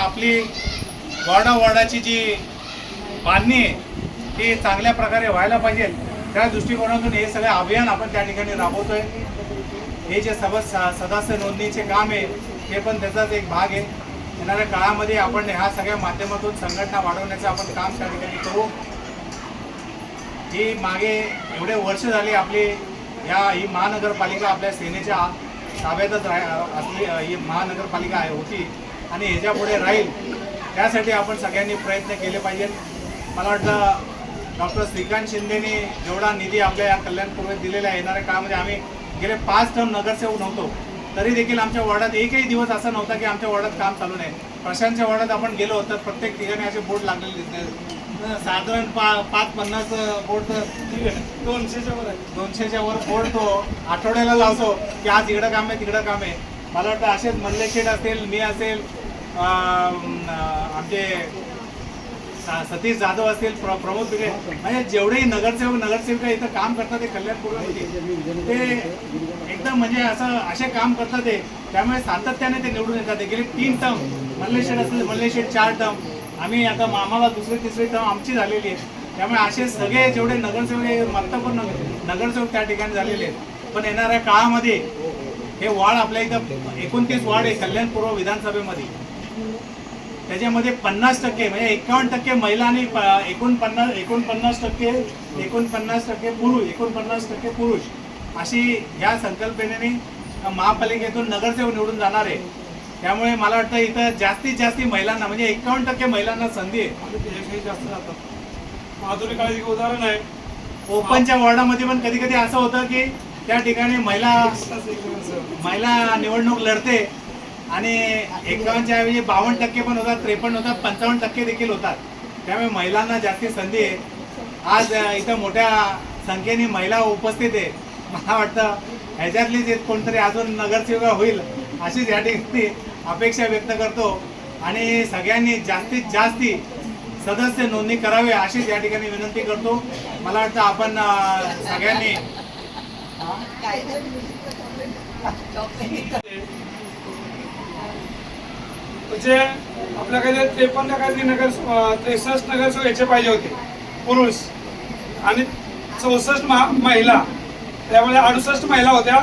आपली वॉर्डावॉर्डाची जी बांधणी आहे ती चांगल्या प्रकारे व्हायला पाहिजे. त्या दृष्टिकोनातून हे सगळं अभियान आपण त्या ठिकाणी राबवतो आहे हे जे सब सदस्य नोंदणीचे काम आहे हे पण त्याचाच एक भाग आहे. येणाऱ्या काळामध्ये आपण ह्या सगळ्या माध्यमातून संघटना वाढवण्याचं आपण काम त्या ठिकाणी करू. ही मागे एवढे वर्ष झाली आपली या ही महानगरपालिका आपल्या सेनेच्या ताब्यातच राह असली ही महानगरपालिका आहे होती. आणि ह्याच्या पुढे राहील त्यासाठी आपण सगळ्यांनी प्रयत्न केले पाहिजेत मला वाटतं डॉक्टर श्रीकांत शिंदेनी जेवढा निधी आपल्या या कल्याणपूर्वेत दिलेला आहे येणाऱ्या काळामध्ये आम्ही गेले पाच टर्म नगरसेवक नव्हतो. तरी देखील आमच्या वॉर्डात एकही दिवस असा नव्हता की आमच्या वॉर्डात काम चालू नाही. प्रशांतच्या वॉर्डात आपण गेलो तर प्रत्येक ठिकाणी असे बोर्ड लागलेले दिसले. साधारण पा पाच पन्नास बोर्ड तर दोनशेच्या वर आहे. दोनशेच्या वर बोर्ड तो आठवड्याला लावतो की आज इकडं काम आहे तिकडं काम आहे. मला वाटतं असेच मल्लेशेठ असेल मी असेल आमचे सतीश जाधव असतील प्र प्रमोद बिगे म्हणजे जेवढेही नगरसेवक नगरसेविका इथं काम करतात ते कल्याणपूर्वक ते एकदम म्हणजे असं असे काम करतात ते. त्यामुळे सातत्याने ते निवडून येतात. गेले तीन टर्म. मल्लेशेठ असतील मल्लेशेठ चार टर्म. आम्ही आता आम्हाला दुसरी तिसरी टर्म आमची झालेली आहे. त्यामुळे असे सगळे जेवढे नगरसेवक आहे नगरसेवक त्या ठिकाणी झालेले आहेत. पण येणाऱ्या काळामध्ये हे वाढ आपल्या इथं एकोणतीस वाढ आहे कल्याणपूर्व विधानसभेमध्ये. त्याच्यामध्ये पन्नास टक्के म्हणजे एकावन्न टक्के महिला आणि एकोणपन्नास एकोणपन्नास टक्के एकोणपन्नास टक्के पुरुष एकोणपन्नास टक्के पुरुष अशी ह्या संकल्पनेने महापालिकेतून नगरसेवक निवडून जाणार आहे. त्यामुळे मला वाटतं इथं जास्तीत जास्त महिलांना म्हणजे एकावन्न टक्के महिलांना संधी आहे. जास्त जातात. उदाहरण आहे. ओपनच्या वॉर्डामध्ये पण कधी कधी असं होतं की त्या ठिकाणी महिला महिला निवडणूक लढते आणि एकावन्नच्या ऐवजी बावन्न टक्के पण होतात त्रेपन्न होतात पंचावन्न टक्के देखील होतात. त्यामुळे महिलांना जास्ती संधी आहे. आज इथं मोठ्या संख्येने महिला उपस्थित आहे. मला वाटतं ह्याच्यातलीच एक कोणतरी अजून नगरसेविका होईल अशीच या ठिकाणी अपेक्षा व्यक्त करतो. आणि सगळ्यांनी जास्तीत जास्ती सदस्य नोंदणी करावी अशीच या ठिकाणी विनंती करतो. मला वाटतं आपण सगळ्यांनी म्हणजे आपल्याकडे त्रेपन्न काहीतरी नगर त्रेसष्ट नगरसेवक याचे पाहिजे होते. पुरुष आणि चौसष्ट महिला. त्यामुळे अडुसष्ट महिला होत्या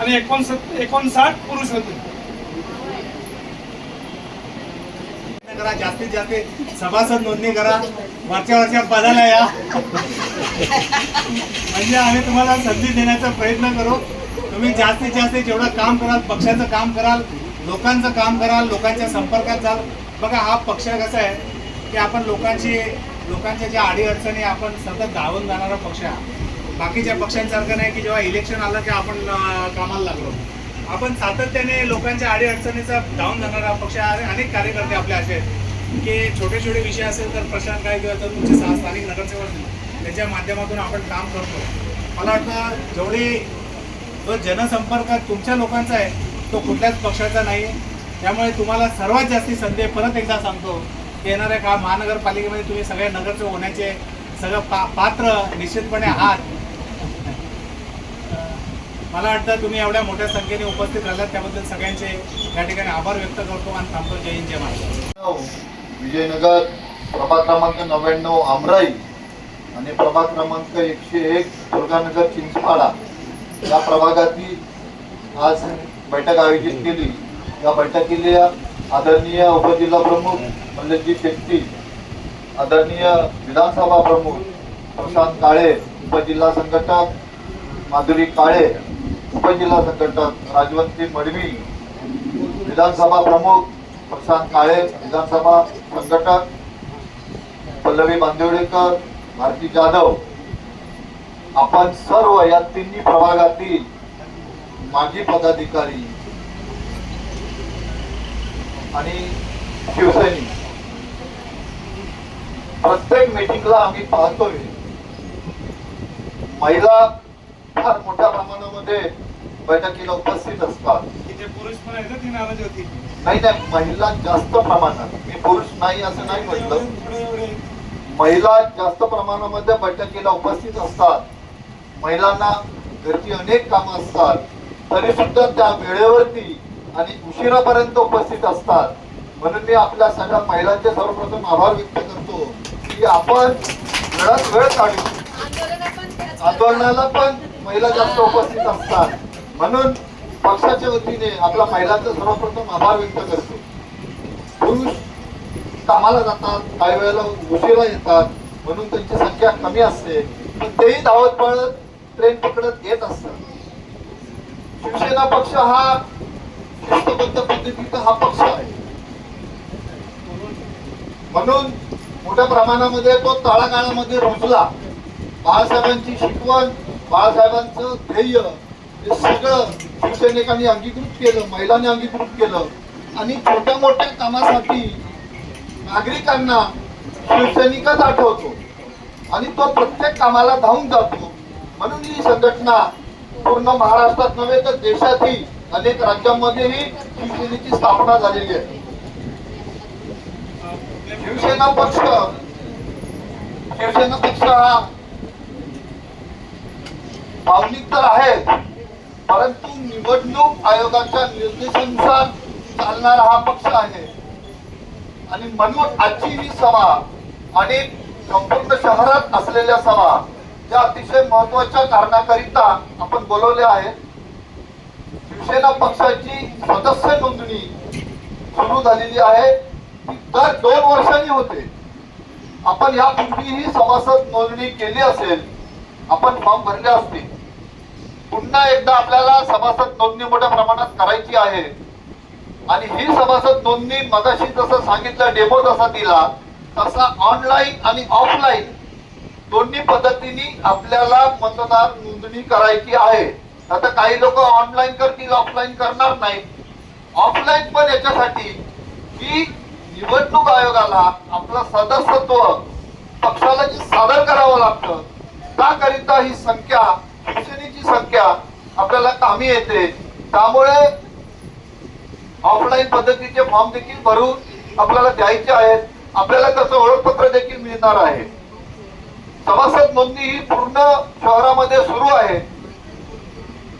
आणि एकोणसत् एकोणसाठ पुरुष होते. करा जास्तीत जास्त सभासद नोंदणी करा. वरच्या वरच्या पदाला या. म्हणजे आम्ही तुम्हाला संधी देण्याचा प्रयत्न करू. तुम्ही जास्तीत जास्त जेवढं काम कराल पक्षाचं काम कराल लोकांचं काम कराल लोकांच्या संपर्कात जाल बघा हा पक्ष कसा आहे की आपण लोकांची लोकांच्या ज्या अडीअडचणी आपण सतत धावून जाणारा पक्ष आहे. बाकीच्या पक्षांसारखं नाही की जेव्हा इलेक्शन आलं की आपण कामाला लागलो. आपण सातत्याने लोकांच्या अडीअडचणीचा धावून जाणारा पक्ष आहे. अनेक कार्यकर्ते आपले असे आहेत की छोटे छोटे विषय असेल तर प्रशांत काय किंवा तर तुमचे सहा स्थानिक नगरसेवक त्याच्या माध्यमातून आपण काम करतो. मला वाटतं जेवढी जो जनसंपर्क तुमच्या लोकांचा आहे तो कुठल्याच पक्षाचा नाही. त्यामुळे तुम्हाला सर्वात जास्ती संधी परत एकदा सांगतो की येणाऱ्या काळ महानगरपालिकेमध्ये तुम्ही सगळे नगरचे होण्याचे सगळं पा पात्र निश्चितपणे आहात. मला वाटतं तुम्ही एवढ्या मोठ्या संख्येने उपस्थित राहिलात. त्याबद्दल सगळ्यांचे या ठिकाणी आभार व्यक्त करतो आणि थांबतो. जय हिंद जय महाराष्ट्र. हो, विजयनगर प्रभाग क्रमांक नव्याण्णव आमराई आणि प्रभाग क्रमांक एकशे एक दुर्गानगर चिंचपाडा. या प्रभागातील आज बैठक आयोजित केली. या बैठकीला आदरणीय उपजिल्हा प्रमुख मल्लजी शेट्टी आदरणीय विधानसभा प्रमुख प्रशांत काळे उपजिल्हा संघटक माधुरी काळे उपजिल्हा संघटक राजवंती मडवी विधानसभा प्रमुख प्रशांत काळे विधानसभा संघटक पल्लवी बांदिवडेकर भारती जाधव. आपण सर्व या तिन्ही प्रभागातील माजी पदाधिकारी आणि शिवसैनिक. प्रत्येक मीटिंगला आम्ही पाहतोय. महिला फार मोठ्या प्रमाणामध्ये बैठकीला उपस्थित असतात. पुरुष पण होती नाही नाही महिला जास्त प्रमाणात. मी पुरुष नाही असं नाही म्हटलं. महिला जास्त प्रमाणामध्ये बैठकीला उपस्थित असतात. महिलांना घरची अनेक कामं असतात. तरी सुद्धा त्या वेळेवरती आणि उशिरापर्यंत उपस्थित असतात. म्हणून मी आपल्या सगळ्या महिलांचे सर्वप्रथम आभार व्यक्त करतो की आपण वेळात वेळ काढू आंदोलनाला पण महिला जास्त उपस्थित असतात. म्हणून पक्षाच्या वतीने आपल्या महिलांचा सर्वप्रथम आभार व्यक्त करतो. पुरुष कामाला जातात काही वेळेला उशिरा येतात म्हणून त्यांची संख्या कमी असते. पण तेही धावत पळत ट्रेन पकडत येत असतात. शिवसेना पक्ष हा शिस्तबद्ध पद्धतीचा हा पक्ष आहे. म्हणून मोठ्या प्रमाणामध्ये तो तळागाळामध्ये रुजला. बाळासाहेबांची शिकवण बाळासाहेबांचं ध्येय हे सगळं शिवसैनिकांनी अंगीकृत केलं महिलांनी अंगीकृत केलं. आणि छोट्या मोठ्या कामासाठी नागरिकांना शिवसैनिकच आठवतो. आणि तो प्रत्येक कामाला धावून जातो. म्हणून ही संघटना पूर्ण महाराष्ट्रात नव्हे तर देशातही अनेक राज्यांमध्येही शिवसेनेची स्थापना झालेली आहे. शिवसेना पक्ष शिवसेना पक्ष हा भावनिक तर आहेत परंतु निवडणूक आयोगाच्या निर्देशानुसार चालणारा हा पक्ष आहे. आणि म्हणून आजची ही सभा आणि संपूर्ण शहरात असलेल्या सभा या अतिशय महत्त्वाच्या कारणाकरिता आपण बोलवले आहे. शिवसेना पक्षाची सदस्य नोंदणी सुरू झालेली आहे. ती दर दोन वर्षांनी होते. आपण यापूर्वीही सभासद नोंदणी केली असेल आपण फॉर्म भरले असतील. पुन्हा एकदा आपल्याला सभासद नोंदणी मोठ्या प्रमाणात करायची आहे. आणि ही सभासद नोंदणी मगाशी जसं सांगितलं डेमो जसा दिला तसा ऑनलाईन आणि ऑफलाईन दोन्ही पद्धतीने आपल्याला मतदार नोंदणी करायची आहे. आता काही लोक ऑनलाईन करतील ऑफलाईन करणार नाही ऑफलाईन पण याच्यासाठी की निवडणूक आयोगाला आपलं सदस्यत्व पक्षाला जी सादर करावं लागतं त्याकरिता ही संख्या शिवसेनेची संख्या आपल्याला कामी येते. त्यामुळे ऑफलाईन पद्धतीचे फॉर्म देखील भरून आपल्याला द्यायचे आहेत. आपल्याला त्याचं ओळखपत्र देखील मिळणार आहे. सभासद नोंदणी ही पूर्ण शहरामध्ये सुरू आहे.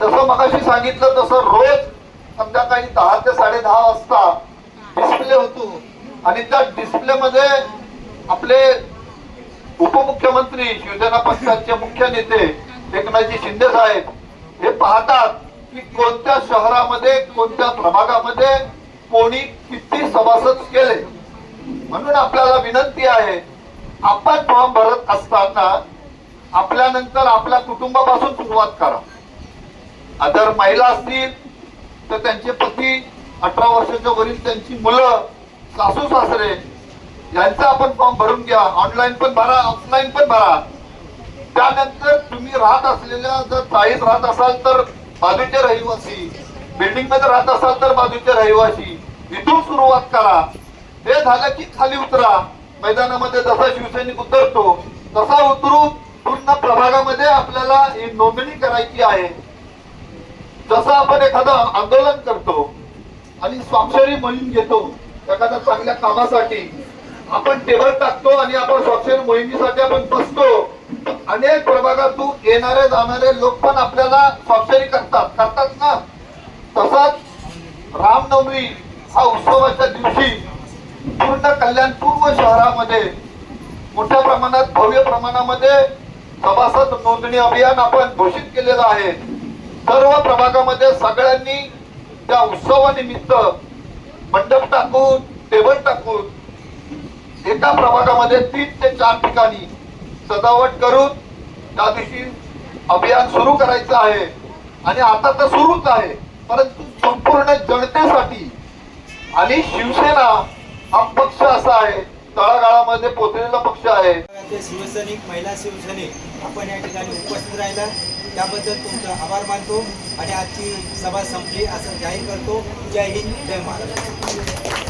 तसं मगाशी सांगितलं तसं रोज संध्याकाळी दहा ते साडे दहा वाजता डिस्प्ले होतो. आणि त्या डिस्प्ले मध्ये आपले उपमुख्यमंत्री शिवसेना पक्षाचे मुख्य नेते एकनाथजी शिंदे साहेब हे पाहतात की कोणत्या शहरामध्ये कोणत्या प्रभागामध्ये कोणी किती सभासद केले. म्हणून आपल्याला विनंती आहे आपण फॉर्म भरत असताना आपल्यानंतर आपल्या कुटुंबापासून सुरुवात करा. जर महिला असतील तर त्यांचे पती अठरा वर्षाच्या वरील त्यांची मुलं सासू सासरे यांचा आपण फॉर्म भरून घ्या. ऑनलाईन पण भरा ऑफलाईन पण भरा. त्यानंतर तुम्ही राहत असलेल्या जर चाळीत राहत असाल तर बाजूचे रहिवासी बिल्डिंगमध्ये राहत असाल तर बाजूचे रहिवासी इथून सुरुवात करा. हे झालं की खाली उतरा. मैदानामध्ये जसा शिवसैनिक उतरतो तसा उतरून पूर्ण प्रभागामध्ये आपल्याला ही नोंदणी करायची आहे. जसं आपण एखादं आंदोलन करतो आणि स्वाक्षरी मोहीम घेतो एखाद्या चांगल्या कामासाठी आपण टेबल टाकतो आणि आपण स्वाक्षरी मोहिमेसाठी आपण बसतो अनेक प्रभागातून येणारे जाणारे लोक पण आपल्याला स्वाक्षरी करतात. करतात ना? तसाच रामनवमी हा उत्सवाच्या दिवशी पूर्ण कल्याण पूर्व शहरामध्ये मोठ्या प्रमाणात भव्य प्रमाणामध्ये सभासद नोंदणी अभियान आपण घोषित केलेलं आहे. सर्व प्रभागामध्ये सगळ्यांनी त्या उत्सवानिमित्त मंडप टाकून टेबल टाकून एका प्रभागामध्ये तीन ते चार ठिकाणी सजावट करून त्या दिवशी अभियान सुरू करायचं आहे. आणि आता तर सुरूच आहे. परंतु संपूर्ण जनतेसाठी आणि शिवसेना हा पक्ष असा आहे. तळागाळामध्ये पोचलेला पक्ष आहे. ते शिवसैनिक महिला शिवसैनिक आपण या ठिकाणी उपस्थित राहिला. त्याबद्दल तुमचा आभार मानतो आणि आजची सभा संपली असं जाहीर करतो. जय हिंद जय महाराष्ट्र.